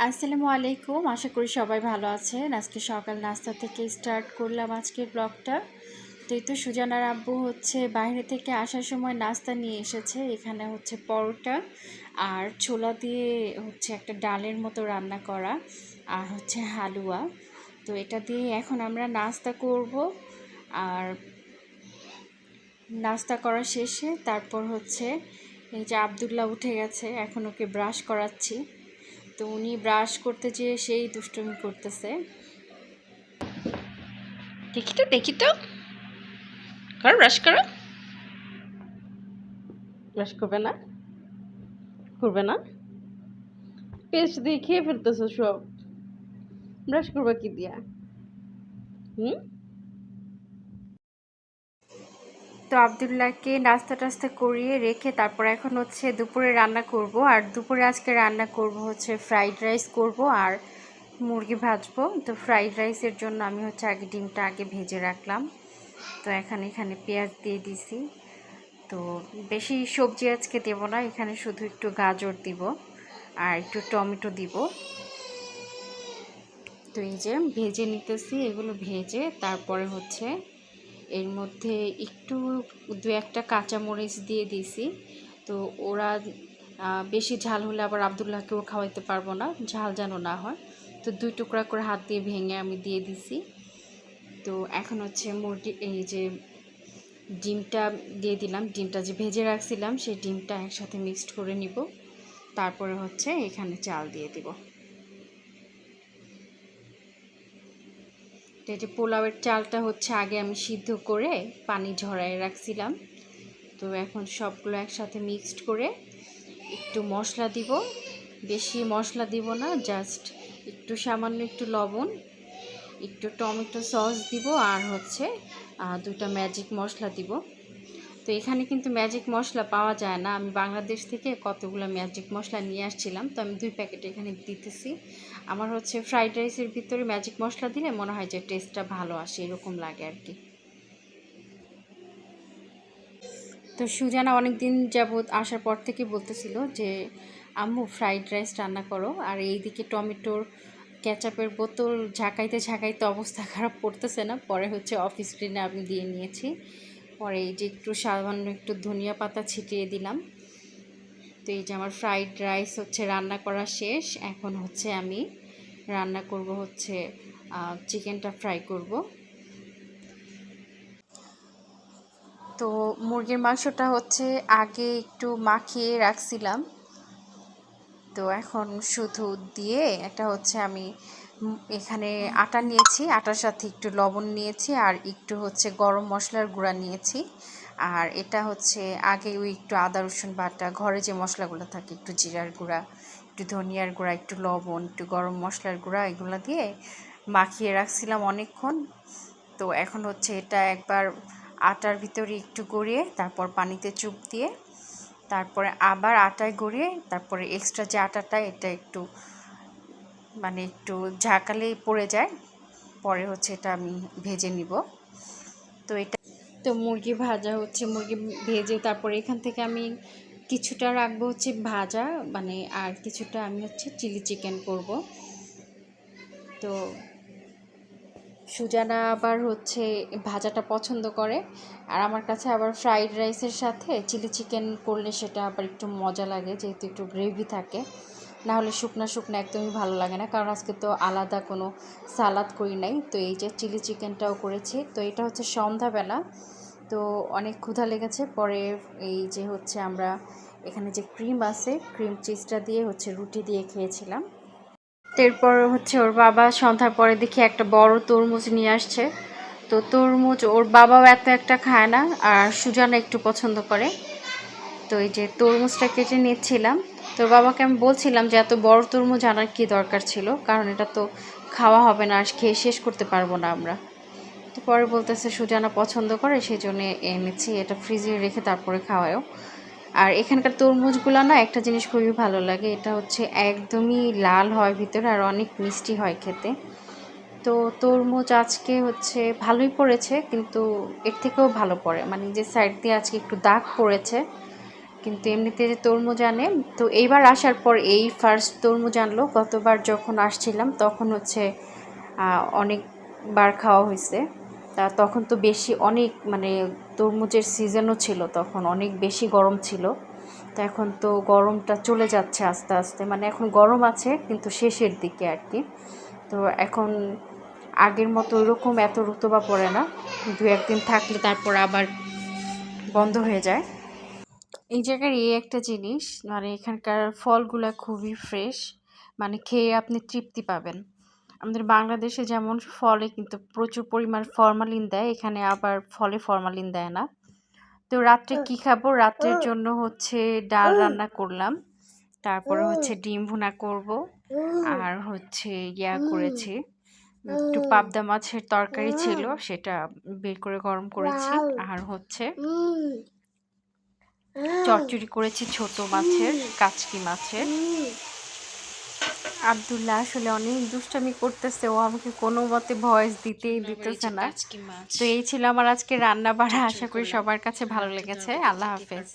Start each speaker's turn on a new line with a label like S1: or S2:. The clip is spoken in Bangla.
S1: আসসালামু আলাইকুম। আশা করি সবাই ভালো আছেন। আজকে সকাল নাস্তা থেকে স্টার্ট করলাম আজকের ব্লগটা। তো এই তো সুজানার আব্বু হচ্ছে বাইরে থেকে আসার সময় নাস্তা নিয়ে এসেছে। এখানে হচ্ছে পরোটা আর ছোলা দিয়ে হচ্ছে একটা ডালের মতো রান্না করা আর হচ্ছে হালুয়া। তো এটা দিয়ে এখন আমরা নাস্তা করব আর নাস্তা করা শেষে তারপর হচ্ছে এই যে আবদুল্লাহ উঠে গেছে। এখন ওকে ব্রাশ করাচ্ছি। তো উনি ব্রাশ করতে যেয়ে সেই দুষ্টুমি করতেছে। দেখি তো দেখি তো। করো ব্রাশ করো।
S2: ব্রাশ করবে না? করবে না? পেস্ট দিয়ে খেয়ে ফেলতেছো সব। ব্রাশ করবা কি দিয়া? হুম?
S1: তো আবদুল্লাহকে নাস্তা টাস্তা করিয়ে রেখে তারপর এখন হচ্ছে দুপুরে রান্না করব। আর দুপুরে আজকে রান্না করব হচ্ছে ফ্রাইড রাইস করব আর মুরগি ভাজবো। তো ফ্রাইড রাইসের জন্য আমি হচ্ছে আগে ডিমটা আগে ভেজে রাখলাম। তো এখানে এখানে পেঁয়াজ দিয়ে দিছি। তো বেশি সবজি আজকে দেব না, এখানে শুধু একটু গাজর দিব আর একটু টমেটো দিব। তো এই যে ভেজে নিতেছি, এগুলো ভেজে তারপরে হচ্ছে এর মধ্যে একটু, দু একটা কাঁচামরিচ দিয়ে দিয়েছি। তো ওরা বেশি ঝাল হলে আবার আবদুল্লাহকেও খাওয়াইতে পারব না, ঝাল যেন না হয়। তো দুই টুকরা করে হাত দিয়ে ভেঙে আমি দিয়ে দিছি। তো এখন হচ্ছে মুরগি, এই যে ডিমটা দিয়ে দিলাম, ডিমটা যে ভেজে রাখছিলাম, সেই ডিমটা একসাথে মিক্সড করে নিব। তারপরে হচ্ছে এখানে চাল দিয়ে দিব। তো এই যে পোলাওয়ের চালটা হচ্ছে আগে আমি সিদ্ধ করে পানি ঝরায় রাখছিলাম। তো এখন সবগুলো একসাথে মিক্সড করে একটু মশলা দিব। বেশি মশলা দিব না, জাস্ট একটু সামান্য একটু লবণ, একটু টমেটো সস দিব আর হচ্ছে দুটা ম্যাজিক মশলা দিব। তো এখানে কিন্তু ম্যাজিক মশলা পাওয়া যায় না। আমি বাংলাদেশ থেকে কতগুলো ম্যাজিক মশলা নিয়ে আসছিলাম, তো আমি দুই প্যাকেট এখানে দিতেছি। আমার হচ্ছে ফ্রাইড রাইসের ভিতরে ম্যাজিক মশলা দিলে মনে হয় যে টেস্টটা ভালো আসে, এরকম লাগে আর কি। তো সুজানা অনেক দিন যাবৎ আসার পর থেকে বলতেছিল যে, আম্মু ফ্রাইড রাইস রান্না করো। আর এইদিকে টমেটোর ক্যাচাপের বোতল ঝাঁকাইতে ঝাঁকাইতে অবস্থা খারাপ পড়তেছে না। পরে হচ্ছে অফিস স্ক্রিনে আমি দিয়ে নিয়েছি। পরে এই যে একটু সামান্য একটু ধনিয়া পাতা ছিটিয়ে দিলাম। তো এই যে আমার ফ্রাইড রাইস হচ্ছে রান্না করা শেষ। এখন হচ্ছে আমি রান্না করব হচ্ছে চিকেনটা ফ্রাই করব। তো মুরগির মাংসটা হচ্ছে আগে একটু মাখিয়ে রাখছিলাম। তো এখন শুধু দিয়ে এটা হচ্ছে আমি এখানে আটা নিয়েছি, আটার সাথে একটু লবণ নিয়েছি আর একটু হচ্ছে গরম মশলার গুঁড়া নিয়েছি। আর এটা হচ্ছে আগে ওই একটু আদা, রসুন বাটা, ঘরে যে মশলাগুলো থাকে, একটু জিরার গুঁড়া, একটু ধনিয়ার গুঁড়া, একটু লবণ, একটু গরম মশলার গুঁড়া, এগুলো দিয়ে মাখিয়ে রাখছিলাম অনেকক্ষণ। তো এখন হচ্ছে এটা একবার আটার ভিতরে একটু গড়িয়ে, তারপর পানিতে চুপ দিয়ে, তারপরে আবার আটায় গড়িয়ে, তারপরে এক্সট্রা যে আটাটা, এটা একটু মানে একটু ঝাঁকালেই পড়ে যায়। পরে হচ্ছে এটা আমি ভেজে নিব। তো এটা তো মুরগি ভাজা হচ্ছে, মুরগি ভেজে তারপরে এখান থেকে আমি কিছুটা রাখব হচ্ছে ভাজা মানে আর কিছুটা আমি হচ্ছে চিলি চিকেন করব। তো সুজানা আবার হচ্ছে ভাজাটা পছন্দ করে, আর আমার কাছে আবার ফ্রাইড রাইসের সাথে চিলি চিকেন করলে সেটা আবার একটু মজা লাগে, যেহেতু একটু গ্রেভি থাকে। না হলে শুকনো শুকনো একদমই ভালো লাগে না। কারণ আজকে তো আলাদা কোনো সালাদ করি নাই। তো এই যে চিলি চিকেনটাও করেছি। তো এটা হচ্ছে সন্ধ্যাবেলা। তো অনেক ক্ষুধা লেগেছে। পরে এই যে হচ্ছে আমরা এখানে যে ক্রিম আছে, ক্রিম চিজটা দিয়ে হচ্ছে রুটি দিয়ে খেয়েছিলাম। এরপর হচ্ছে ওর বাবা সন্ধ্যার পরে দেখি একটা বড় তরমুজ নিয়ে আসছে। তো তরমুজ ওর বাবাও এত একটা খায় না। আর সুজানা একটু পছন্দ করে। তো এই যে তরমুজটা কেটে নিচ্ছিলাম, তোর বাবাকে আমি বলছিলাম যে এত বড় তরমুজ আনার কী দরকার ছিল? কারণ এটা তো খাওয়া হবে না, আর খেয়ে শেষ করতে পারব না আমরা। তো পরে বলতেছে, সুজানা পছন্দ করে সেই জন্য এনেছি, এটা ফ্রিজে রেখে তারপরে খাওয়ায়ও। আর এখানকার তরমুজগুলো না, একটা জিনিস খুবই ভালো লাগে, এটা হচ্ছে একদমই লাল হয় ভিতরে, আর অনেক মিষ্টি হয় খেতে। তো তরমুজ আজকে হচ্ছে ভালোই পড়েছে, কিন্তু এর থেকেও ভালো পড়ে। মানে যে সাইড দিয়ে আজকে একটু দাগ পড়েছে কিন্তু এমনিতে যে তরমুজ আনে, তো এইবার আসার পর এই ফার্স্ট তরমুজ আনলো। গতবার যখন আসছিলাম, তখন হচ্ছে অনেকবার খাওয়া হয়েছে। তা তখন তো বেশি অনেক মানে তরমুজের সিজনও ছিল তখন, অনেক বেশি গরম ছিল। তো এখন তো গরমটা চলে যাচ্ছে আস্তে আস্তে। মানে এখন গরম আছে, কিন্তু শেষের দিকে আর কি। তো এখন আগের মতো ওইরকম এত রুতবা পড়ে না। দু একদিন থাকলে তারপর আবার বন্ধ হয়ে যায়। এই জায়গার এই একটা জিনিস মানে এখানকার ফলগুলা খুবই ফ্রেশ মানে খেয়ে আপনি তৃপ্তি পাবেন। আমাদের বাংলাদেশে যেমন ফলে কিন্তু প্রচুর পরিমাণ ফরমালিন দেয় এখানে আবার ফলে ফরমালিন দেয় না। তো রাত্রে কি খাব? রাত্রের জন্য হচ্ছে ডাল রান্না করলাম। তারপরে হচ্ছে ডিম ভুনা করব। আর হচ্ছে ইয়া করেছি একটু পাবদা মাছের তরকারি ছিল সেটা বের করে গরম করেছি। আর হচ্ছে চচ্চড়ি করেছি ছোট মাছের কাচকি মাছের। আব্দুল্লাহ আসলে অনেক দুষ্টামি করতেছে ও আমাকে কোনো মতে ভয়েস দিতেই দিতেছে না। তো এই ছিল আমার আজকে রান্না বাড়া আশা করি সবার কাছে ভালো লেগেছে। আল্লাহ হাফেজ।